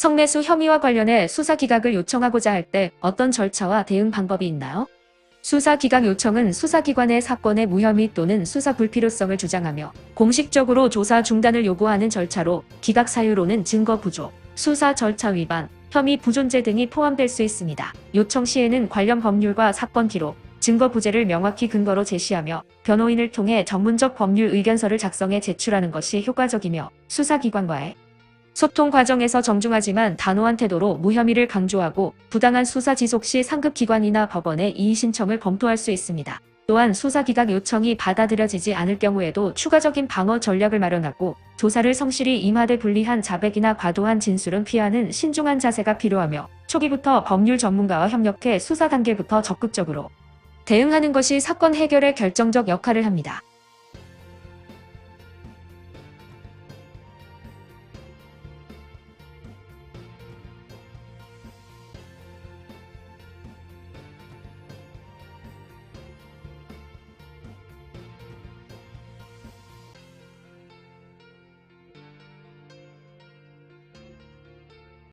성매수 혐의와 관련해 수사 기각을 요청하고자 할 때 어떤 절차와 대응 방법이 있나요? 수사 기각 요청은 수사기관의 사건의 무혐의 또는 수사 불필요성을 주장하며 공식적으로 조사 중단을 요구하는 절차로 기각 사유로는 증거 부족, 수사 절차 위반, 혐의 부존재 등이 포함될 수 있습니다. 요청 시에는 관련 법률과 사건 기록, 증거 부재를 명확히 근거로 제시하며 변호인을 통해 전문적 법률 의견서를 작성해 제출하는 것이 효과적이며 수사기관과의 소통 과정에서 정중하지만 단호한 태도로 무혐의를 강조하고 부당한 수사 지속 시 상급 기관이나 법원에 이의 신청을 검토할 수 있습니다. 또한 수사 기각 요청이 받아들여지지 않을 경우에도 추가적인 방어 전략을 마련하고 조사를 성실히 임하되 불리한 자백이나 과도한 진술은 피하는 신중한 자세가 필요하며 초기부터 법률 전문가와 협력해 수사 단계부터 적극적으로 대응하는 것이 사건 해결에 결정적 역할을 합니다.